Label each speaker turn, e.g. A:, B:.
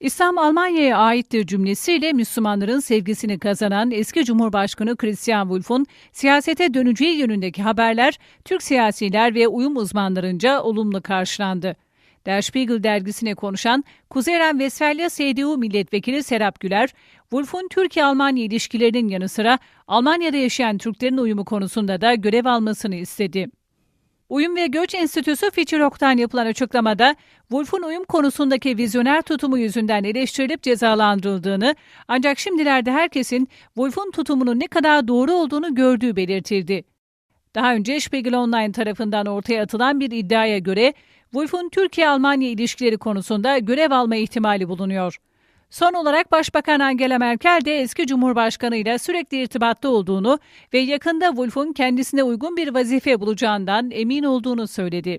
A: İslam Almanya'ya aittir cümlesiyle Müslümanların sevgisini kazanan eski Cumhurbaşkanı Christian Wolff'un siyasete döneceği yönündeki haberler Türk siyasiler ve uyum uzmanlarınca olumlu karşılandı. Der Spiegel dergisine konuşan Kuzey Ren-Vesfalya CDU milletvekili Serap Güler, Wolff'un Türkiye-Almanya ilişkilerinin yanı sıra Almanya'da yaşayan Türklerin uyumu konusunda da görev almasını istedi. Uyum ve Göç Enstitüsü Fitchrock'tan yapılan açıklamada Wolf'un uyum konusundaki vizyoner tutumu yüzünden eleştirilip cezalandırıldığını ancak şimdilerde herkesin Wolf'un tutumunun ne kadar doğru olduğunu gördüğü belirtildi. Daha önce Spiegel Online tarafından ortaya atılan bir iddiaya göre Wolf'un Türkiye-Almanya ilişkileri konusunda görev alma ihtimali bulunuyor. Son olarak Başbakan Angela Merkel de eski Cumhurbaşkanı ile sürekli irtibatta olduğunu ve yakında Wolf'un kendisine uygun bir vazife bulacağından emin olduğunu söyledi.